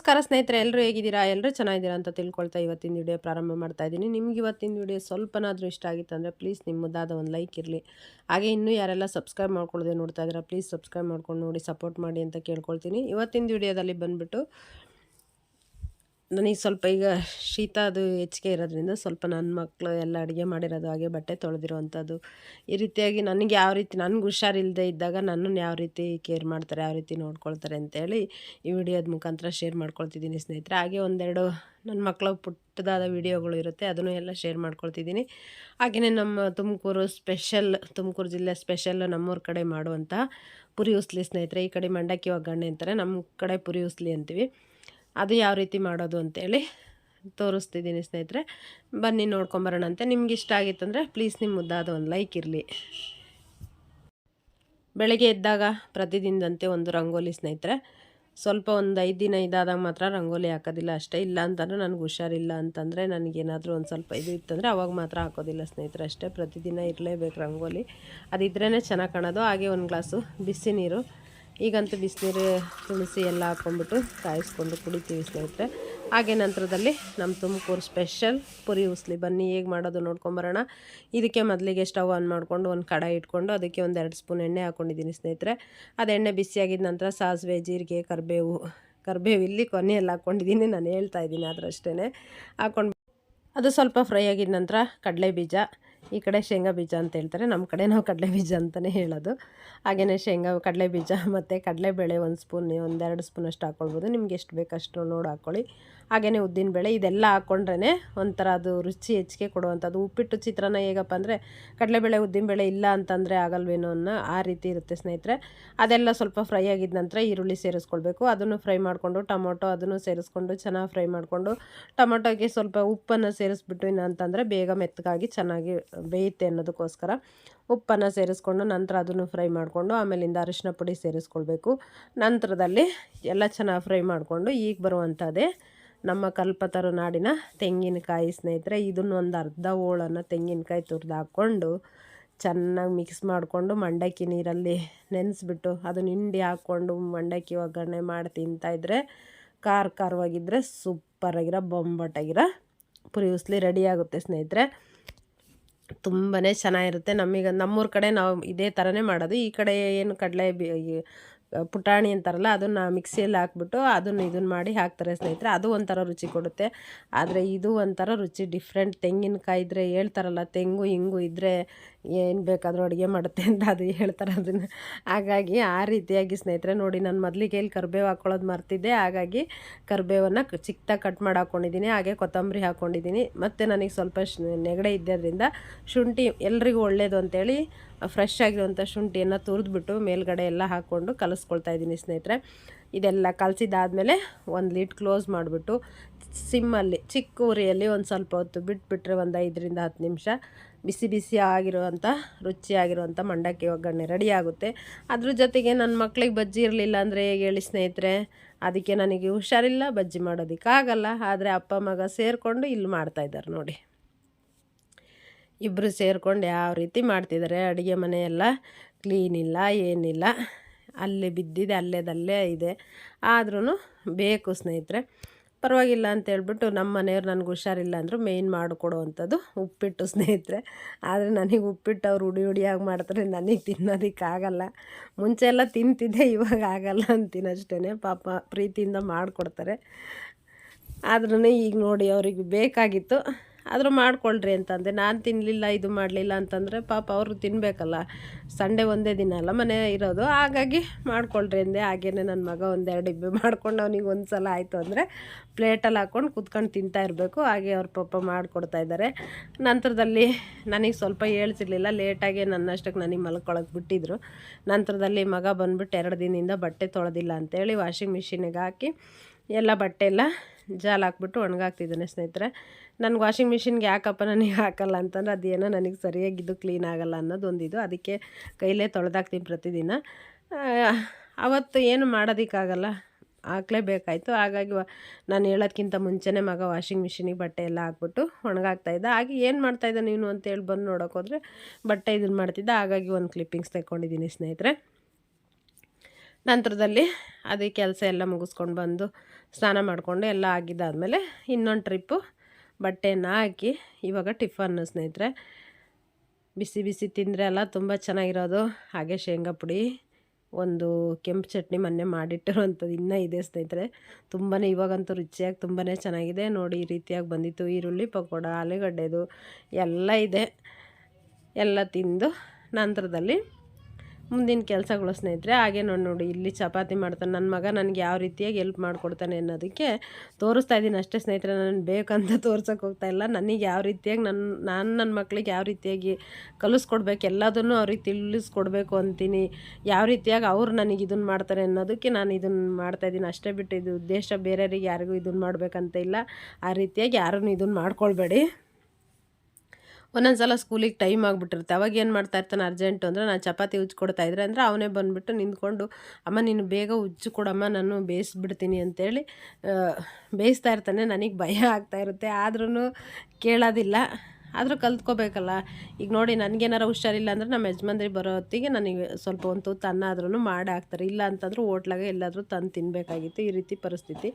ನಮಸ್ಕಾರ ಸ್ನೇಹಿತರೆ ಎಲ್ಲರೂ ಹೇಗಿದ್ದೀರಾ? ಎಲ್ಲರೂ ಚೆನ್ನಾಗಿದ್ದೀರಾ ಅಂತ ತಿಳ್ಕೊಳ್ತಾ ಇವತ್ತಿನ ವಿಡಿಯೋ ಪ್ರಾರಂಭ ಮಾಡ್ತಾ ಇದ್ದೀನಿ. ನಿಮ್ಗೆ ಇವತ್ತಿನ ವಿಡಿಯೋ ಸ್ವಲ್ಪನಾದರೂ ಇಷ್ಟ ಆಗಿತ್ತು ಅಂದರೆ ಪ್ಲೀಸ್ ನಿಮ್ಮ ಮುದ್ದಾದ ಒಂದು ಲೈಕ್ ಇರಲಿ. ಹಾಗೆ ಇನ್ನೂ ಯಾರೆಲ್ಲ ಸಬ್ಸ್ಕ್ರೈಬ್ ಮಾಡ್ಕೊಳ್ಳೋದೇ ನೋಡ್ತಾ ಇದ್ದೀರಾ ಪ್ಲೀಸ್ ಸಬ್ಸ್ಕ್ರೈಬ್ ಮಾಡ್ಕೊಂಡು ನೋಡಿ ಸಪೋರ್ಟ್ ಮಾಡಿ ಅಂತ ಕೇಳ್ಕೊಳ್ತೀನಿ. ಇವತ್ತಿನ ವಿಡಿಯೋದಲ್ಲಿ ಬಂದುಬಿಟ್ಟು ನನಗೆ ಸ್ವಲ್ಪ ಈಗ ಶೀತ ಅದು ಹೆಚ್ಚಿಗೆ ಇರೋದ್ರಿಂದ ಸ್ವಲ್ಪ ನನ್ನ ಮಕ್ಕಳು ಎಲ್ಲ ಅಡುಗೆ ಮಾಡಿರೋದು ಹಾಗೆ ಬಟ್ಟೆ ತೊಳೆದಿರುವಂಥದ್ದು ಈ ರೀತಿಯಾಗಿ ನನಗೆ ಯಾವ ರೀತಿ, ನನಗೆ ಹುಷಾರಿಲ್ಲದೆ ಇದ್ದಾಗ ನನ್ನನ್ನು ಯಾವ ರೀತಿ ಕೇರ್ ಮಾಡ್ತಾರೆ, ಯಾವ ರೀತಿ ನೋಡ್ಕೊಳ್ತಾರೆ ಅಂತೇಳಿ ಈ ವಿಡಿಯೋದ ಮುಖಾಂತರ ಶೇರ್ ಮಾಡ್ಕೊಳ್ತಿದ್ದೀನಿ ಸ್ನೇಹಿತರೆ. ಹಾಗೆ ಒಂದೆರಡು ನನ್ನ ಮಕ್ಕಳು ಪುಟ್ಟದಾದ ವಿಡಿಯೋಗಳು ಇರುತ್ತೆ, ಅದನ್ನು ಎಲ್ಲ ಶೇರ್ ಮಾಡ್ಕೊಳ್ತಿದ್ದೀನಿ. ಹಾಗೆಯೇ ನಮ್ಮ ತುಮಕೂರು ಸ್ಪೆಷಲ್ ತುಮಕೂರು ಜಿಲ್ಲೆ ಸ್ಪೆಷಲ್ ನಮ್ಮೂರ ಕಡೆ ಮಾಡುವಂಥ ಪುರಿ ಉಸ್ಲಿ ಸ್ನೇಹಿತರೆ. ಈ ಕಡೆ ಮಂಡಕ್ಕಿ ಒಗ್ಗರಣೆ ಅಂತಾರೆ ನಮ್ಮ ಕಡೆ ಪುರಿ ಉಸ್ಲಿ ಅಂತೀವಿ. ಅದು ಯಾವ ರೀತಿ ಮಾಡೋದು ಅಂತೇಳಿ ತೋರಿಸ್ತಿದ್ದೀನಿ ಸ್ನೇಹಿತರೆ. ಬನ್ನಿ ನೋಡ್ಕೊಂಬರೋಣಂತೆ ನಿಮ್ಗೆ ಇಷ್ಟ ಆಗಿತ್ತಂದರೆ ಪ್ಲೀಸ್ ನಿಮ್ಮ ಮುದ್ದಾದ ಒಂದು ಲೈಕ್ ಇರಲಿ. ಬೆಳಗ್ಗೆ ಎದ್ದಾಗ ಪ್ರತಿದಿನದಂತೆ ಒಂದು ರಂಗೋಲಿ ಸ್ನೇಹಿತರೆ. ಸ್ವಲ್ಪ ಒಂದು ಐದು ದಿನ ಇದಾದಾಗ ಮಾತ್ರ ರಂಗೋಲಿ ಹಾಕೋದಿಲ್ಲ. ಅಷ್ಟೇ ಇಲ್ಲ ಅಂತಂದರೆ ನನಗೆ ಹುಷಾರಿಲ್ಲ ಅಂತಂದರೆ ನನಗೇನಾದರೂ ಒಂದು ಸ್ವಲ್ಪ ಇದು ಇತ್ತಂದರೆ ಅವಾಗ ಮಾತ್ರ ಹಾಕೋದಿಲ್ಲ ಸ್ನೇಹಿತರೆ. ಅಷ್ಟೇ ಪ್ರತಿದಿನ ಇರಲೇಬೇಕು ರಂಗೋಲಿ. ಅದಿದ್ರೇ ಚೆನ್ನಾಗಿ ಕಾಣೋದು. ಹಾಗೆ ಒಂದು ಗ್ಲಾಸು ಬಿಸಿ ನೀರು. ಈಗಂತೂ ಬಿಸಿನೀರು ತುಳಸಿ ಎಲ್ಲ ಹಾಕ್ಕೊಂಡ್ಬಿಟ್ಟು ಕಾಯಿಸ್ಕೊಂಡು ಕುಡಿತೀವಿ ಸ್ನೇಹಿತರೆ. ಹಾಗೆ ನಂತರದಲ್ಲಿ ನಮ್ಮ ತುಮಕೂರು ಸ್ಪೆಷಲ್ ಪುರಿ ಉಸ್ಲಿ. ಬನ್ನಿ, ಹೇಗೆ ಮಾಡೋದು ನೋಡ್ಕೊಂಬರೋಣ. ಇದಕ್ಕೆ ಮೊದಲಿಗೆ ಸ್ಟವ್ ಆನ್ ಮಾಡಿಕೊಂಡು ಒಂದು ಕಡಾಯಿ ಇಟ್ಕೊಂಡು ಅದಕ್ಕೆ ಒಂದು ಎರಡು ಸ್ಪೂನ್ ಎಣ್ಣೆ ಹಾಕ್ಕೊಂಡಿದ್ದೀನಿ ಸ್ನೇಹಿತರೆ. ಅದು ಎಣ್ಣೆ ಬಿಸಿಯಾಗಿದ್ದ ನಂತರ ಸಾಸಿವೆ, ಜೀರಿಗೆ, ಕರಿಬೇವು ಕರಿಬೇವು ಇಲ್ಲಿ ಕೊನೆಯಲ್ಲಿ ಹಾಕ್ಕೊಂಡಿದ್ದೀನಿ ನಾನು ಹೇಳ್ತಾ ಇದ್ದೀನಿ ಅದರಷ್ಟೇ ಹಾಕ್ಕೊಂಡು ಅದು ಸ್ವಲ್ಪ ಫ್ರೈ ಆಗಿದ ನಂತರ ಕಡಲೆ ಬೀಜ. ಈ ಕಡೆ ಶೇಂಗಾ ಬೀಜ ಅಂತ ಹೇಳ್ತಾರೆ. ನಮ್ಮ ಕಡೆ ನಾವು ಕಡಲೆ ಬೀಜ ಅಂತಲೇ ಹೇಳೋದು. ಹಾಗೆಯೇ ಶೇಂಗಾ, ಕಡಲೆ ಬೀಜ ಮತ್ತು ಕಡಲೆಬೇಳೆ ಒಂದು ಸ್ಪೂನ್ ಒಂದೆರಡು ಸ್ಪೂನ್ ಅಷ್ಟು ಹಾಕ್ಕೊಳ್ಬೋದು ನಿಮ್ಗೆ ಎಷ್ಟು ಬೇಕಷ್ಟು ನೋಡಿ ಹಾಕ್ಕೊಳ್ಳಿ ಹಾಗೆಯೇ ಉದ್ದಿನಬೇಳೆ ಇದೆಲ್ಲ ಹಾಕ್ಕೊಂಡ್ರೆ ಒಂಥರ ಅದು ರುಚಿ ಹೆಚ್ಚಿಗೆ ಕೊಡುವಂಥದ್ದು. ಉಪ್ಪಿಟ್ಟು ಚಿತ್ರಾನ್ನ ಹೇಗಪ್ಪ ಅಂದರೆ ಕಡಲೆಬೇಳೆ ಉದ್ದಿನಬೇಳೆ ಇಲ್ಲ ಅಂತಂದರೆ ಆಗಲ್ವೇನೋ ಅನ್ನೋ ಆ ರೀತಿ ಇರುತ್ತೆ ಸ್ನೇಹಿತರೆ. ಅದೆಲ್ಲ ಸ್ವಲ್ಪ ಫ್ರೈ ಆಗಿದ ನಂತರ ಈರುಳ್ಳಿ ಸೇರಿಸ್ಕೊಳ್ಬೇಕು. ಅದನ್ನು ಫ್ರೈ ಮಾಡಿಕೊಂಡು ಟೊಮೊಟೊ ಅದನ್ನು ಸೇರಿಸ್ಕೊಂಡು ಚೆನ್ನಾಗಿ ಫ್ರೈ ಮಾಡಿಕೊಂಡು ಟೊಮೊಟೊಗೆ ಸ್ವಲ್ಪ ಉಪ್ಪನ್ನು ಸೇರಿಸ್ಬಿಟ್ಟು ಇನ್ನು ಅಂತಂದರೆ ಬೇಗ ಮೆತ್ತಗಾಗಿ ಚೆನ್ನಾಗಿ ಬೇಯುತ್ತೆ ಅನ್ನೋದಕ್ಕೋಸ್ಕರ ಉಪ್ಪನ್ನು ಸೇರಿಸ್ಕೊಂಡು ನಂತರ ಅದನ್ನು ಫ್ರೈ ಮಾಡಿಕೊಂಡು ಆಮೇಲಿಂದ ಅರಿಶಿನ ಪುಡಿ ಸೇರಿಸ್ಕೊಳ್ಬೇಕು. ನಂತರದಲ್ಲಿ ಎಲ್ಲ ಚೆನ್ನಾಗಿ ಫ್ರೈ ಮಾಡಿಕೊಂಡು ಈಗ ಬರುವಂಥದ್ದೇ ನಮ್ಮ ಕಲ್ಪತರು ನಾಡಿನ ತೆಂಗಿನಕಾಯಿ ಸ್ನೇಹಿತರೆ, ಇದನ್ನು ಒಂದು ಅರ್ಧ ಹೋಳನ್ನು ತೆಂಗಿನಕಾಯಿ ತುರಿದು ಹಾಕ್ಕೊಂಡು ಚೆನ್ನಾಗಿ ಮಿಕ್ಸ್ ಮಾಡಿಕೊಂಡು ಮಂಡಕ್ಕಿ ನೀರಲ್ಲಿ ನೆನೆಸ್ಬಿಟ್ಟು ಅದನ್ನು ಹಿಂಡಿ ಹಾಕ್ಕೊಂಡು ಮಂಡಕ್ಕಿ ಒಗ್ಗರಣೆ ಮಾಡಿ ತಿಂತಾಯಿದ್ರೆ ಖಾರ ಖಾರವಾಗಿದ್ದರೆ ಸೂಪರಾಗಿರೋ ಬೊಂಬಟ್ಟಾಗಿರೋ ಪುರಿ ಉಸ್ಲಿ ರೆಡಿ ಆಗುತ್ತೆ ಸ್ನೇಹಿತರೆ. ತುಂಬಾ ಚೆನ್ನಾಗಿರುತ್ತೆ. ನಮಗೆ ನಮ್ಮೂರ ಕಡೆ ನಾವು ಇದೇ ಥರನೇ ಮಾಡೋದು. ಈ ಕಡೆ ಏನು ಕಡಲೆ ಬಿ ಪುಟಾಣಿ ಅಂತಾರಲ್ಲ, ಅದನ್ನು ಮಿಕ್ಸಿಯಲ್ಲಿ ಹಾಕ್ಬಿಟ್ಟು ಅದನ್ನು ಇದನ್ನು ಮಾಡಿ ಹಾಕ್ತಾರೆ ಸ್ನೇಹಿತರೆ. ಅದು ಒಂಥರ ರುಚಿ ಕೊಡುತ್ತೆ. ಆದರೆ ಇದು ಒಂಥರ ರುಚಿ ಡಿಫ್ರೆಂಟ್ ತೆಂಗಿನಕಾಯಿ ಇದ್ದರೆ ಹೇಳ್ತಾರಲ್ಲ, ತೆಂಗು ಹಿಂಗು ಇದ್ದರೆ ಏನು ಬೇಕಾದರೂ ಅಡುಗೆ ಮಾಡುತ್ತೆ ಅಂತ ಅದು ಹೇಳ್ತಾರೆ ಅದನ್ನು. ಹಾಗಾಗಿ ಆ ರೀತಿಯಾಗಿ ಸ್ನೇಹಿತರೆ, ನೋಡಿ ನಾನು ಮೊದಲಿಗೆ ಎಲ್ಲಿ ಕರಿಬೇವು ಹಾಕ್ಕೊಳ್ಳೋದು ಮರ್ತಿದ್ದೆ. ಹಾಗಾಗಿ ಕರಿಬೇವನ್ನು ಚಿಕ್ಕದಾಗಿ ಕಟ್ ಮಾಡಿ ಹಾಕ್ಕೊಂಡಿದ್ದೀನಿ ಹಾಗೆ ಕೊತ್ತಂಬರಿ ಹಾಕ್ಕೊಂಡಿದ್ದೀನಿ ಮತ್ತು ನನಗೆ ಸ್ವಲ್ಪ ನೆಗಡೆ ಇದ್ದರಿಂದ ಶುಂಠಿ ಎಲ್ರಿಗೂ ಒಳ್ಳೆಯದು ಅಂತೇಳಿ ಫ್ರೆಶ್ ಆಗಿರುವಂಥ ಶುಂಠಿಯನ್ನು ತುರಿದ್ಬಿಟ್ಟು ಮೇಲ್ಗಡೆ ಎಲ್ಲ ಹಾಕ್ಕೊಂಡು ಕಲಿಸ್ಕೊಳ್ತಾ ಇದ್ದೀನಿ ಸ್ನೇಹಿತರೆ. ಇದೆಲ್ಲ ಕಲಸಿದಾದ್ಮೇಲೆ ಒಂದು ಲೀಟ್ ಕ್ಲೋಸ್ ಮಾಡಿಬಿಟ್ಟು ಸಿಮ್ಮಲ್ಲಿ ಚಿಕ್ಕ ಉರಿಯಲ್ಲಿ ಒಂದು ಸ್ವಲ್ಪ ಹೊತ್ತು ಬಿಟ್ಬಿಟ್ರೆ ಒಂದು ಐದರಿಂದ ಹತ್ತು ನಿಮಿಷ ಬಿಸಿ ಬಿಸಿ ಆಗಿರುವಂಥ ರುಚಿಯಾಗಿರುವಂಥ ಮಂಡಕ್ಕಿ ಒಗ್ಗರಣೆ ರೆಡಿ ಆಗುತ್ತೆ. ಅದ್ರ ಜೊತೆಗೆ ನನ್ನ ಮಕ್ಳಿಗೆ ಬಜ್ಜಿ ಇರಲಿಲ್ಲ ಅಂದರೆ ಹೇಗೆ ಹೇಳಿ ಸ್ನೇಹಿತರೆ? ಅದಕ್ಕೆ ನನಗೆ ಹುಷಾರಿಲ್ಲ, ಬಜ್ಜಿ ಮಾಡೋದಕ್ಕಾಗಲ್ಲ. ಆದರೆ ಅಪ್ಪ, ಮಗ ಸೇರಿಕೊಂಡು ಇಲ್ಲಿ ಮಾಡ್ತಾಯಿದ್ದಾರೆ ನೋಡಿ. ಇಬ್ಬರು ಸೇರ್ಕೊಂಡು ಯಾವ ರೀತಿ ಮಾಡ್ತಿದ್ದಾರೆ. ಅಡುಗೆ ಮನೆಯೆಲ್ಲ ಕ್ಲೀನ್ ಇಲ್ಲ, ಏನಿಲ್ಲ. ಅಲ್ಲಿ ಬಿದ್ದಿದೆ ಅಲ್ಲೇದಲ್ಲೇ ಇದೆ. ಆದ್ರೂ ಬೇಕು ಸ್ನೇಹಿತರೆ. ಪರವಾಗಿಲ್ಲ ಅಂತ ಹೇಳ್ಬಿಟ್ಟು ನಮ್ಮ ಮನೆಯವ್ರು ನನಗೆ ಹುಷಾರಿಲ್ಲ ಅಂದರು ಮೇಯ್ನ್ ಮಾಡಿಕೊಡುವಂಥದ್ದು ಉಪ್ಪಿಟ್ಟು ಸ್ನೇಹಿತರೆ. ಆದರೆ ನನಗೆ ಉಪ್ಪಿಟ್ಟು ಅವ್ರು ಉಡಿ ಉಡಿಯಾಗಿ ಮಾಡ್ತಾರೆ, ನನಗೆ ತಿನ್ನೋದಕ್ಕಾಗಲ್ಲ ಮುಂಚೆ ಎಲ್ಲ ತಿಂತಿದ್ದೆ, ಇವಾಗ ಆಗಲ್ಲ ಅಂತೀನಿ ಅಷ್ಟೇ ಪಾಪ ಪ್ರೀತಿಯಿಂದ ಮಾಡಿಕೊಡ್ತಾರೆ. ಆದ್ರೂ ಈಗ ನೋಡಿ ಅವ್ರಿಗೆ ಬೇಕಾಗಿತ್ತು. ಆದರೂ ಮಾಡ್ಕೊಳ್ರಿ ಅಂತಂದೆ. ನಾನು ತಿನ್ನಲಿಲ್ಲ ಇದು ಮಾಡಲಿಲ್ಲ ಅಂತಂದರೆ ಪಾಪ ಅವರು ತಿನ್ನಬೇಕಲ್ಲ ಸಂಡೇ ಒಂದೇ ದಿನ ಅಲ್ಲ, ಮನೆ ಇರೋದು. ಹಾಗಾಗಿ ಮಾಡ್ಕೊಳ್ರಿ ಅಂದೆ. ಹಾಗೇನೆ ನನ್ನ ಮಗ ಒಂದೆರಡು ಇಬ್ಬೆ ಮಾಡ್ಕೊಂಡು ಅವನಿಗೆ ಒಂದು ಸಲ ಆಯಿತು ಅಂದರೆ ಪ್ಲೇಟಲ್ಲಿ ಹಾಕ್ಕೊಂಡು ಕುತ್ಕೊಂಡು ತಿಂತಾ ಇರಬೇಕು. ಹಾಗೆ ಅವ್ರ ಪಾಪ ಮಾಡಿಕೊಡ್ತಾ ಇದ್ದಾರೆ ನಂತರದಲ್ಲಿ ನನಗೆ ಸ್ವಲ್ಪ ಹೇಳ್ತಿರ್ಲಿಲ್ಲ. ಲೇಟಾಗಿ ನನ್ನಷ್ಟಕ್ಕೆ ನನಗೆ ಮಲ್ಕೊಳಕ್ಕೆ ಬಿಟ್ಟಿದ್ರು. ನಂತರದಲ್ಲಿ ಮಗ ಬಂದುಬಿಟ್ಟು ಎರಡು ದಿನದಿಂದ ಬಟ್ಟೆ ತೊಳೆದಿಲ್ಲ ಅಂತೇಳಿ ವಾಷಿಂಗ್ ಮಿಷಿನಿಗೆ ಹಾಕಿ ಎಲ್ಲ ಬಟ್ಟೆ ಎಲ್ಲ ಜಾಲ್ ಹಾಕ್ಬಿಟ್ಟು ಒಣಗಾಕ್ತಿದ್ದಾನೆ ಸ್ನೇಹಿತರೆ. ನನಗೆ ವಾಷಿಂಗ್ ಮಿಷಿನ್ಗೆ ಯಾಕಪ್ಪ ನನಗೆ ಹಾಕಲ್ಲ ಅಂತಂದ್ರೆ ಅದೇನೋ ನನಗೆ ಸರಿಯಾಗಿದ್ದು ಕ್ಲೀನ್ ಆಗಲ್ಲ ಅನ್ನೋದೊಂದಿದು. ಅದಕ್ಕೆ ಕೈಲೇ ತೊಳೆದಾಕ್ತೀನಿ ಪ್ರತಿದಿನ. ಅವತ್ತು ಏನು ಮಾಡೋದಕ್ಕಾಗಲ್ಲ. ಹಾಕ್ಲೇಬೇಕಾಯ್ತು. ಹಾಗಾಗಿ ನಾನು ಹೇಳೋದಕ್ಕಿಂತ ಮುಂಚೆನೇ ಮಗ ವಾಷಿಂಗ್ ಮಿಷಿನಿಗೆ ಬಟ್ಟೆ ಎಲ್ಲ ಹಾಕ್ಬಿಟ್ಟು ಒಣಗಾಗ್ತಾಯಿದ್ದ ಹಾಗೆ ಏನು ಮಾಡ್ತಾಯಿದ್ದ ನೀನು ಅಂತೇಳಿ ಬಂದು ನೋಡೋಕ್ಕೋದ್ರೆ ಬಟ್ಟೆ ಇದನ್ನು ಮಾಡ್ತಿದ್ದ. ಹಾಗಾಗಿ ಒಂದು ಕ್ಲಿಪ್ಪಿಂಗ್ಸ್ ತೆಕ್ಕೊಂಡಿದ್ದೀನಿ ಸ್ನೇಹಿತರೆ. ನಂತರದಲ್ಲಿ ಅದೇ ಕೆಲಸ ಎಲ್ಲ ಮುಗಿಸ್ಕೊಂಡು ಬಂದು ಸ್ನಾನ ಮಾಡಿಕೊಂಡು ಎಲ್ಲ ಆಗಿದ್ದಾದಮೇಲೆ ಇನ್ನೊಂದು ಟ್ರಿಪ್ಪು ಬಟ್ಟೆನ ಹಾಕಿ ಇವಾಗ ಟಿಫನ್ ಸ್ನೇಹಿತರೆ. ಬಿಸಿ ಬಿಸಿ ತಿಂದರೆ ಎಲ್ಲ ತುಂಬ ಚೆನ್ನಾಗಿರೋದು. ಹಾಗೆ ಶೇಂಗಾ ಪುಡಿ, ಒಂದು ಕೆಂಪು ಚಟ್ನಿ ಮೊನ್ನೆ ಮಾಡಿಟ್ಟಿರುವಂಥದ್ದು ಇನ್ನೂ ಇದೆ ಸ್ನೇಹಿತರೆ. ತುಂಬಾ ಇವಾಗಂತೂ ರುಚಿಯಾಗಿ ತುಂಬಾ ಚೆನ್ನಾಗಿದೆ. ನೋಡಿ, ಈ ರೀತಿಯಾಗಿ ಬಂದಿತ್ತು. ಈರುಳ್ಳಿ, ಪಕೋಡ, ಆಲೂಗಡ್ಡೆದು ಎಲ್ಲ ಇದೆ. ಎಲ್ಲ ತಿಂದು ನಂತರದಲ್ಲಿ ಮುಂದಿನ ಕೆಲಸಗಳು ಸ್ನೇಹಿತರೆ, ಹಾಗೆ ನೋಡಿ ನೋಡಿ ಇಲ್ಲಿ ಚಪಾತಿ ಮಾಡ್ತಾನೆ ನನ್ನ ಮಗ ನನಗೆ ಯಾವ ರೀತಿಯಾಗಿ ಎಲ್ಪ್ ಮಾಡಿಕೊಡ್ತಾನೆ ಅನ್ನೋದಕ್ಕೆ ತೋರಿಸ್ತಾ ಇದ್ದೀನಿ. ಅಷ್ಟೇ ಸ್ನೇಹಿತರೆ ನಾನು ಬೇಕಂತ ತೋರ್ಸೋಕೆ ಹೋಗ್ತಾ ಇಲ್ಲ. ನನಗೆ ಯಾವ ರೀತಿಯಾಗಿ ನನ್ನ ನಾನು ನನ್ನ ಮಕ್ಕಳಿಗೆ ಯಾವ ರೀತಿಯಾಗಿ ಕಲಿಸ್ಕೊಡ್ಬೇಕು, ಎಲ್ಲದನ್ನು ಅವ್ರಿಗೆ ತಿಳಿಸ್ಕೊಡ್ಬೇಕು ಅಂತೀನಿ. ಯಾವ ರೀತಿಯಾಗಿ ಅವ್ರು ನನಗೆ ಇದನ್ನು ಮಾಡ್ತಾರೆ ಅನ್ನೋದಕ್ಕೆ ನಾನು ಇದನ್ನು ಮಾಡ್ತಾಯಿದ್ದೀನಿ ಅಷ್ಟೇ ಬಿಟ್ಟು ಇದು ಉದ್ದೇಶ ಬೇರೆಯವ್ರಿಗೆ ಯಾರಿಗೂ ಇದನ್ನು ಮಾಡಬೇಕಂತ ಇಲ್ಲ. ಆ ರೀತಿಯಾಗಿ ಯಾರನ್ನು ಇದನ್ನು ಮಾಡ್ಕೊಳ್ಬೇಡಿ. ಒಂದೊಂದು ಸಲ ಸ್ಕೂಲಿಗೆ ಟೈಮ್ ಆಗಿಬಿಟ್ಟಿರುತ್ತೆ. ಅವಾಗ ಏನು ಮಾಡ್ತಾ ಇರ್ತಾನೆ ಅರ್ಜೆಂಟು ಅಂದರೆ ನಾನು ಚಪಾತಿ ಉಜ್ಕೊಡ್ತಾ ಇದ್ರೆ ಅಂದರೆ ಅವನೇ ಬಂದುಬಿಟ್ಟು ನಿಂತ್ಕೊಂಡು, ಅಮ್ಮ, ನೀನು ಬೇಗ ಉಜ್ಜು ಕೊಡಮ್ಮ, ನಾನು ಬೇಯಿಸ್ಬಿಡ್ತೀನಿ ಅಂತೇಳಿ ಬೇಯಿಸ್ತಾ ಇರ್ತಾನೆ. ನನಗೆ ಭಯ ಆಗ್ತಾ ಇರುತ್ತೆ. ಆದ್ರೂ ಕೇಳೋದಿಲ್ಲ. ಆದರೂ ಕಲ್ತ್ಕೋಬೇಕಲ್ಲ. ಈಗ ನೋಡಿ, ನನಗೇನಾರು ಹುಷಾರಿಲ್ಲ ಅಂದರೆ ನಮ್ಮ ಯಜಮಾನ್ರಿಗೆ ಬರೋ ಹೊತ್ತಿಗೆ ನನಗೆ ಸ್ವಲ್ಪ ಒಂದು ತುತ್ತು ಅನ್ನ ಆದ್ರೂ ಮಾಡಿ ಹಾಕ್ತಾರೆ. ಇಲ್ಲ ಅಂತಂದ್ರೂ ಹೋಟ್ಲಾಗೆ ಎಲ್ಲಾದರೂ ತಂದು ತಿನ್ನಬೇಕಾಗಿತ್ತು ಈ ರೀತಿ ಪರಿಸ್ಥಿತಿ.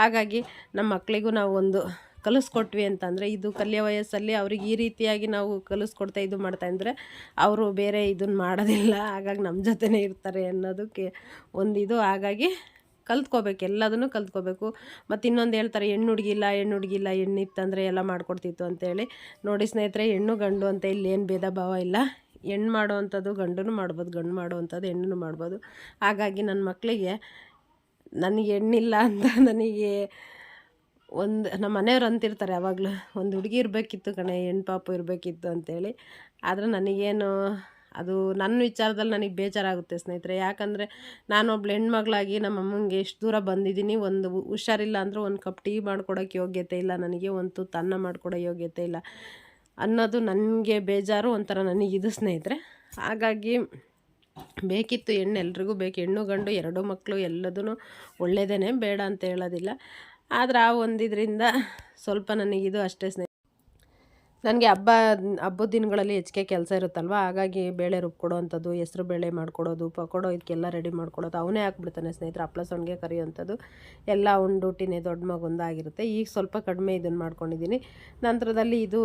ಹಾಗಾಗಿ ನಮ್ಮ ಮಕ್ಕಳಿಗೂ ನಾವು ಒಂದು ಕಲಿಸ್ಕೊಟ್ವಿ ಅಂತಂದರೆ ಇದು ಕಲ್ಯ ವಯಸ್ಸಲ್ಲಿ ಅವ್ರಿಗೆ ಈ ರೀತಿಯಾಗಿ ನಾವು ಕಲಿಸ್ಕೊಡ್ತಾ ಇದು ಮಾಡ್ತಾ ಅಂದರೆ ಅವರು ಬೇರೆ ಇದನ್ನು ಮಾಡೋದಿಲ್ಲ. ಹಾಗಾಗಿ ನಮ್ಮ ಜೊತೆನೇ ಇರ್ತಾರೆ ಅನ್ನೋದಕ್ಕೆ ಇದು ಹಾಗಾಗಿ ಕಲ್ತ್ಕೋಬೇಕು, ಎಲ್ಲದನ್ನು ಕಲ್ತ್ಕೋಬೇಕು. ಮತ್ತು ಇನ್ನೊಂದು ಹೇಳ್ತಾರೆ, ಹೆಣ್ಣು ಹುಡುಗಿಲ್ಲ ಹೆಣ್ಣು ಹುಡುಗಿಲ್ಲ ಹೆಣ್ಣಿತ್ತಂದರೆ ಎಲ್ಲ ಮಾಡ್ಕೊಡ್ತಿತ್ತು ಅಂತೇಳಿ. ನೋಡಿ ಸ್ನೇಹಿತರೆ, ಹೆಣ್ಣು ಗಂಡು ಅಂತ ಇಲ್ಲಿ ಏನು ಭೇದ ಭಾವ ಇಲ್ಲ. ಹೆಣ್ಣು ಮಾಡೋವಂಥದ್ದು ಗಂಡು ಮಾಡ್ಬೋದು, ಗಂಡು ಮಾಡೋವಂಥದ್ದು ಹೆಣ್ಣು ಮಾಡ್ಬೋದು. ಹಾಗಾಗಿ ನನ್ನ ಮಕ್ಕಳಿಗೆ ನನಗೆ ಹೆಣ್ಣಿಲ್ಲ ಅಂತ ನನಗೆ ಒಂದು ನಮ್ಮ ಮನೆಯವ್ರು ಅಂತಿರ್ತಾರೆ ಯಾವಾಗಲೂ, ಒಂದು ಹುಡುಗಿ ಇರಬೇಕಿತ್ತು ಕಣೆ ಹೆಣ್ಣು ಪಾಪು ಇರಬೇಕಿತ್ತು ಅಂತೇಳಿ. ಆದರೆ ನನಗೇನು, ಅದು ನನ್ನ ವಿಚಾರದಲ್ಲಿ ನನಗೆ ಬೇಜಾರಾಗುತ್ತೆ ಸ್ನೇಹಿತರೆ. ಯಾಕಂದರೆ ನಾನೊಬ್ಳು ಹೆಣ್ಮಗಳಾಗಿ ನಮ್ಮ ಅಮ್ಮಂಗೆ ಎಷ್ಟು ದೂರ ಬಂದಿದ್ದೀನಿ, ಒಂದು ಹುಷಾರಿಲ್ಲ ಅಂದರೂ ಒಂದು ಕಪ್ ಟೀ ಮಾಡ್ಕೊಡೋಕ್ಕೆ ಯೋಗ್ಯತೆ ಇಲ್ಲ, ನನಗೆ ಒಂದು ತುತ್ತು ಅನ್ನ ಮಾಡ್ಕೊಡೋ ಯೋಗ್ಯತೆ ಇಲ್ಲ ಅನ್ನೋದು ನನಗೆ ಬೇಜಾರು, ಒಂಥರ ನನಗಿದು ಸ್ನೇಹಿತರೆ. ಹಾಗಾಗಿ ಬೇಕಿತ್ತು ಹೆಣ್ಣು ಎಲ್ರಿಗೂ ಬೇಕು, ಹೆಣ್ಣು ಗಂಡು, ಎರಡು ಮಕ್ಕಳು ಎಲ್ಲದೂ ಒಳ್ಳೆಯದೇ ಬೇಡ ಅಂತ ಹೇಳೋದಿಲ್ಲ. ಆದ್ರೆ ಆ ಒಂದಿದ್ರಿಂದ ಸ್ವಲ್ಪ ನನಗಿದು ಅಷ್ಟೇ ಸ್ನೇಹ. ನನಗೆ ಹಬ್ಬ, ಹಬ್ಬದ ದಿನಗಳಲ್ಲಿ ಹೆಚ್ಚಿಗೆ ಕೆಲಸ ಇರುತ್ತಲ್ವ? ಹಾಗಾಗಿ ಬೇಳೆ ರುಬ್ಕೊಡೋವಂಥದ್ದು ಹೆಸ್ರು ಬೇಳೆ ಮಾಡ್ಕೊಡೋದು, ಪಕೋಡೋ ಇದಕ್ಕೆಲ್ಲ ರೆಡಿ ಮಾಡ್ಕೊಡೋದು, ಅವನೇ ಹಾಕ್ಬಿಡ್ತಾನೆ ಸ್ನೇಹಿತರೆ ಹಪ್ಪಳ ಸೊಣ್ಗೆ ಕರೆಯುವಂಥದ್ದು. ಎಲ್ಲ ಉಂಡೂಟಿನೇ ದೊಡ್ಡ ಮಗೊಂದಾಗಿರುತ್ತೆ ಈಗ ಸ್ವಲ್ಪ ಕಡಿಮೆ ಇದನ್ನು ಮಾಡ್ಕೊಂಡಿದ್ದೀನಿ. ನಂತರದಲ್ಲಿ ಇದು,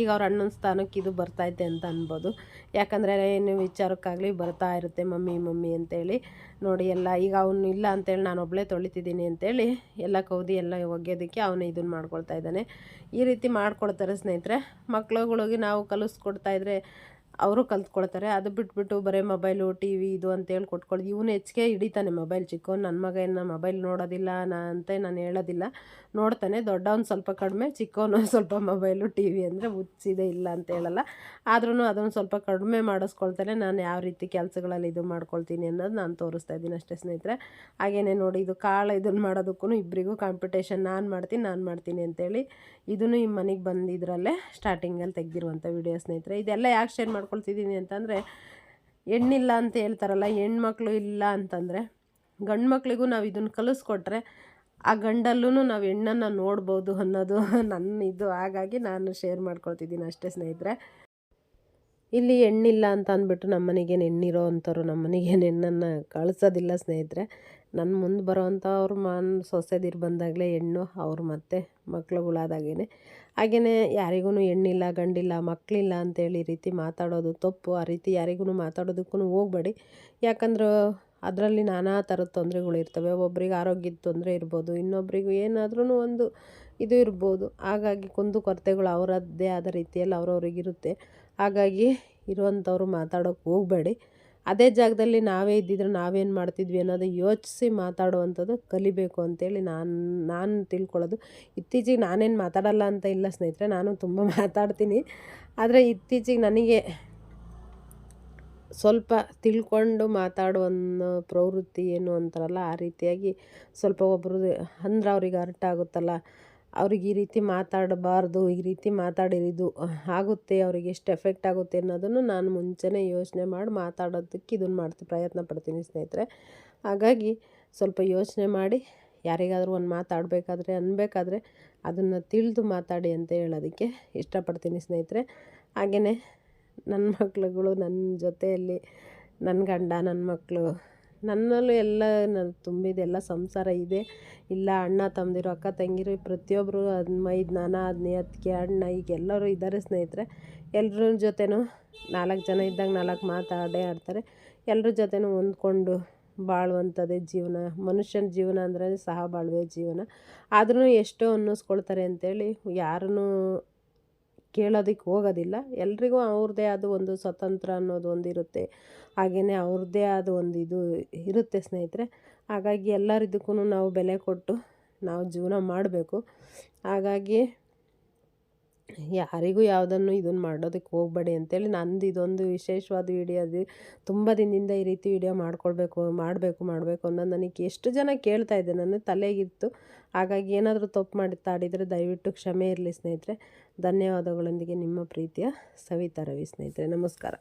ಈಗ ಅವ್ರ ಅಣ್ಣನ ಸ್ಥಾನಕ್ಕೆ ಇದು ಬರ್ತೈತೆ ಅಂತ ಅನ್ಬೋದು. ಯಾಕಂದರೆ ಏನು ವಿಚಾರಕ್ಕಾಗಲಿ ಬರ್ತಾ ಇರುತ್ತೆ, ಮಮ್ಮಿ ಮಮ್ಮಿ ಅಂತೇಳಿ. ನೋಡಿ ಎಲ್ಲ, ಈಗ ಅವನು ಇಲ್ಲ ಅಂತೇಳಿ ನಾನು ಒಬ್ಬಳೇ ತೊಳಿತಿದ್ದೀನಿ ಅಂತೇಳಿ ಎಲ್ಲ ಕೌದಿ ಎಲ್ಲ ಒಗೆಯೋದಕ್ಕೆ ಅವನು ಇದನ್ನು ಮಾಡ್ಕೊಳ್ತಾ ಇದ್ದಾನೆ. ಈ ರೀತಿ ಮಾಡ್ಕೊಡ್ತಾರೆ ಸ್ನೇಹಿತರೆ, ಮಕ್ಳುಗಳಿಗೆ ನಾವು ಕಲಿಸ್ಕೊಡ್ತಾ ಇದ್ರೆ ಅವರು ಕಲ್ತ್ಕೊಳ್ತಾರೆ. ಅದು ಬಿಟ್ಬಿಟ್ಟು ಬರೀ ಮೊಬೈಲು ಟಿ ವಿ ಇದು ಅಂತೇಳಿ ಕೊಟ್ಕೊಳ್ಳಿ ಇವನು ಹೆಚ್ಚಿಗೆ ಹಿಡಿತಾನೆ ಮೊಬೈಲ್ ಚಿಕ್ಕವನು ನನ್ನ ಮಗ ಏನು ಮೊಬೈಲ್ ನೋಡೋದಿಲ್ಲ ನಾ ಅಂತ ನಾನು ಹೇಳೋದಿಲ್ಲ. ನೋಡ್ತಾನೆ ದೊಡ್ಡವನು ಸ್ವಲ್ಪ ಕಡಿಮೆ ಚಿಕ್ಕವನು ಸ್ವಲ್ಪ ಮೊಬೈಲು ಟಿ ವಿ ಅಂದರೆ ಹುಚ್ಚಿದೆ ಇಲ್ಲ ಅಂತ ಹೇಳಲ್ಲ. ಆದ್ರೂ ಅದನ್ನು ಸ್ವಲ್ಪ ಕಡಿಮೆ ಮಾಡಿಸ್ಕೊಳ್ತಾನೆ. ನಾನು ಯಾವ ರೀತಿ ಕೆಲಸಗಳಲ್ಲಿ ಇದು ಮಾಡ್ಕೊಳ್ತೀನಿ ಅನ್ನೋದು ನಾನು ತೋರಿಸ್ತಾ ಇದ್ದೀನಿ ಅಷ್ಟೇ ಸ್ನೇಹಿತರೆ. ಹಾಗೇನೆ ನೋಡಿ ಇದು ಕಾಳು ಇದನ್ನು ಮಾಡೋದಕ್ಕೂ ಇಬ್ಬರಿಗೂ ಕಾಂಪಿಟೇಷನ್ ನಾನು ಮಾಡ್ತೀನಿ ನಾನು ಮಾಡ್ತೀನಿ ಅಂತೇಳಿ ಇದನ್ನು ಈ ಮನೆಗೆ ಬಂದಿದ್ರಲ್ಲೇ ಸ್ಟಾರ್ಟಿಂಗಲ್ಲಿ ತೆಗೆದಿರುವಂಥ ವಿಡಿಯೋ ಸ್ನೇಹಿತರೆ. ಇದೆಲ್ಲ ಯಾಕೆ ಶೇರ್ ಮಾಡ್ಕೊಳ್ತಿದ್ದೀನಿ ಅಂತಂದರೆ, ಹೆಣ್ಣಿಲ್ಲ ಅಂತ ಹೇಳ್ತಾರಲ್ಲ, ಹೆಣ್ಮಕ್ಳು ಇಲ್ಲ ಅಂತಂದರೆ, ಗಂಡು ಮಕ್ಳಿಗೂ ನಾವು ಇದನ್ನು ಕಲಿಸ್ಕೊಟ್ರೆ, ಆ ಗಂಡಲ್ಲೂ ನಾವು ಹೆಣ್ಣನ್ನು ನೋಡ್ಬೋದು ಅನ್ನೋದು ನನ್ನ ಇದು. ಹಾಗಾಗಿ ನಾನು ಶೇರ್ ಮಾಡ್ಕೊಳ್ತಿದ್ದೀನಿ ಅಷ್ಟೇ ಸ್ನೇಹಿತರೆ. ಇಲ್ಲಿ ಹೆಣ್ಣಿಲ್ಲ ಅಂತ ಅಂದ್ಬಿಟ್ಟು ನಮ್ಮ ಮನೆಗೆ ಹೆಣ್ಣಿರೋ ಅಂಥವ್ರು ನಮ್ಮ ಹೆಣ್ಣನ್ನು ಕಳಿಸೋದಿಲ್ಲ ಸ್ನೇಹಿತರೆ. ನನ್ನ ಮುಂದೆ ಬರೋವಂಥವ್ರು ಮನ್ ಸೊಸೆದಿರು ಬಂದಾಗಲೇ ಹೆಣ್ಣು, ಅವ್ರು ಮತ್ತೆ ಮಕ್ಳುಗಳಾದಾಗೇ ಹಾಗೆಯೇ ಯಾರಿಗೂ ಹೆಣ್ಣಿಲ್ಲ, ಗಂಡಿಲ್ಲ ಮಕ್ಕಳಿಲ್ಲ ಅಂತೇಳಿ ಈ ರೀತಿ ಮಾತಾಡೋದು ತಪ್ಪು. ಆ ರೀತಿ ಯಾರಿಗೂ ಮಾತಾಡೋದಕ್ಕೂ ಹೋಗ್ಬೇಡಿ. ಯಾಕಂದ್ರೆ ಅದರಲ್ಲಿ ನಾನಾ ಥರದ ತೊಂದರೆಗಳು ಇರ್ತವೆ. ಒಬ್ರಿಗೆ ಆರೋಗ್ಯದ ತೊಂದರೆ ಇರ್ಬೋದು, ಇನ್ನೊಬ್ರಿಗೂ ಏನಾದ್ರೂ ಒಂದು ಇದು ಇರ್ಬೋದು. ಹಾಗಾಗಿ ಕುಂದು ಕೊರತೆಗಳು ಅವರದ್ದೇ ಆದ ರೀತಿಯಲ್ಲಿ ಅವ್ರವ್ರಿಗಿರುತ್ತೆ. ಹಾಗಾಗಿ ಇರುವಂಥವ್ರು ಮಾತಾಡೋಕ್ಕೆ ಹೋಗಬೇಡಿ. ಅದೇ ಜಾಗದಲ್ಲಿ ನಾವೇ ಇದ್ದಿದ್ರೆ ನಾವೇನು ಮಾಡ್ತಿದ್ವಿ ಅನ್ನೋದು ಯೋಚಿಸಿ ಮಾತಾಡುವಂಥದ್ದು ಕಲಿಬೇಕು ಅಂತೇಳಿ ನಾನು ನಾನು ತಿಳ್ಕೊಳ್ಳೋದು. ಇತ್ತೀಚೆಗೆ ನಾನೇನು ಮಾತಾಡಲ್ಲ ಅಂತ ಇಲ್ಲ ಸ್ನೇಹಿತರೆ, ನಾನು ತುಂಬ ಮಾತಾಡ್ತೀನಿ. ಆದರೆ ಇತ್ತೀಚೆಗೆ ನನಗೆ ಸ್ವಲ್ಪ ತಿಳ್ಕೊಂಡು ಮಾತಾಡುವ ಪ್ರವೃತ್ತಿ ಏನು ಅಂತಾರಲ್ಲ, ಆ ರೀತಿಯಾಗಿ ಸ್ವಲ್ಪ ಒಬ್ಬರು ಅಂದ್ರೆ ಅವ್ರಿಗೆ ಅರ್ಥ ಆಗುತ್ತಲ್ಲ. ಅವ್ರಿಗೆ ಈ ರೀತಿ ಮಾತಾಡಬಾರ್ದು, ಈ ರೀತಿ ಮಾತಾಡಿರಿದು ಆಗುತ್ತೆ, ಅವ್ರಿಗೆ ಎಷ್ಟು ಎಫೆಕ್ಟ್ ಆಗುತ್ತೆ ಅನ್ನೋದನ್ನು ನಾನು ಮುಂಚೆನೇ ಯೋಚನೆ ಮಾಡಿ ಮಾತಾಡೋದಕ್ಕೆ ಇದನ್ನು ಮಾಡ್ತೀನಿ ಪ್ರಯತ್ನ ಪಡ್ತೀನಿ ಸ್ನೇಹಿತರೆ. ಹಾಗಾಗಿ ಸ್ವಲ್ಪ ಯೋಚನೆ ಮಾಡಿ, ಯಾರಿಗಾದರೂ ಒಂದು ಮಾತಾಡಬೇಕಾದ್ರೆ, ಅನ್ಬೇಕಾದ್ರೆ ಅದನ್ನು ತಿಳಿದು ಮಾತಾಡಿ ಅಂತ ಹೇಳೋದಕ್ಕೆ ಇಷ್ಟಪಡ್ತೀನಿ ಸ್ನೇಹಿತರೆ. ಹಾಗೆಯೇ ನನ್ನ ಮಕ್ಳುಗಳು ನನ್ನ ಜೊತೆಯಲ್ಲಿ, ನನ್ನ ಗಂಡ, ನನ್ನ ಮಕ್ಕಳು ನನ್ನಲ್ಲೂ ಎಲ್ಲ ನಾನು ತುಂಬಿದೆ, ಎಲ್ಲ ಸಂಸಾರ ಇದೆ. ಇಲ್ಲ, ಅಣ್ಣ ತಮ್ಮದಿರು ಅಕ್ಕ, ತಂಗಿರು ಪ್ರತಿಯೊಬ್ಬರು ಅದು ಮೈದ್ನಾನ ಅದನ್ನೇ ಅತ್ತಿಗೆ ಅಣ್ಣ, ಈಗ ಎಲ್ಲರೂ ಇದ್ದಾರೆ ಸ್ನೇಹಿತರೆ. ಎಲ್ಲರ ಜೊತೆನೂ ನಾಲ್ಕು ಜನ ಇದ್ದಾಗ ನಾಲ್ಕು ಮಾತಾಡೇ ಆಡ್ತಾರೆ. ಎಲ್ಲರ ಜೊತೆನೂ ಹೊಂದ್ಕೊಂಡು ಬಾಳುವಂಥದ್ದೇ ಜೀವನ. ಮನುಷ್ಯನ ಜೀವನ ಅಂದರೆ ಸಹ ಬಾಳ್ವೆ ಜೀವನ. ಆದ್ರೂ ಎಷ್ಟೋ ಅನ್ನಿಸ್ಕೊಳ್ತಾರೆ ಅಂತೇಳಿ ಯಾರನ್ನೂ ಕೇಳೋದಕ್ಕೆ ಹೋಗೋದಿಲ್ಲ. ಎಲ್ರಿಗೂ ಅವ್ರದ್ದೇ ಆದ ಒಂದು ಸ್ವತಂತ್ರ ಅನ್ನೋದು ಒಂದು ಇರುತ್ತೆ. ಹಾಗೆಯೇ ಅವ್ರದ್ದೇ ಆದ ಒಂದು ಇದು ಇರುತ್ತೆ ಸ್ನೇಹಿತರೆ. ಹಾಗಾಗಿ ಎಲ್ಲರಿದ್ದಕ್ಕೂ ನಾವು ಬೆಲೆ ಕೊಟ್ಟು ನಾವು ಜೀವನ ಮಾಡಬೇಕು. ಹಾಗಾಗಿ ಯಾರಿಗೂ ಯಾವುದನ್ನು ಇದನ್ನು ಮಾಡೋದಕ್ಕೆ ಹೋಗಬೇಡಿ ಅಂತೇಳಿ ನಂದು ಇದೊಂದು ವಿಶೇಷವಾದ ವಿಡಿಯೋ ಅದು. ತುಂಬ ದಿನದಿಂದ ಈ ರೀತಿ ವಿಡಿಯೋ ಮಾಡ್ಕೊಳ್ಬೇಕು, ಮಾಡಬೇಕು ಮಾಡಬೇಕು ಅನ್ನೋದು ನನಗೆ ಎಷ್ಟು ಜನ ಕೇಳ್ತಾ ಇದ್ದೆ ನನ್ನ ತಲೆಗಿತ್ತು ಹಾಗಾಗಿ ಏನಾದರೂ ತಪ್ಪು ಮಾಡಿ ತಾಡಿದರೆ ದಯವಿಟ್ಟು ಕ್ಷಮೆ ಇರಲಿ ಸ್ನೇಹಿತರೆ. ಧನ್ಯವಾದಗಳೊಂದಿಗೆ ನಿಮ್ಮ ಪ್ರೀತಿಯ ಸವಿತಾ ರವಿ ಸ್ನೇಹಿತರೆ. ನಮಸ್ಕಾರ.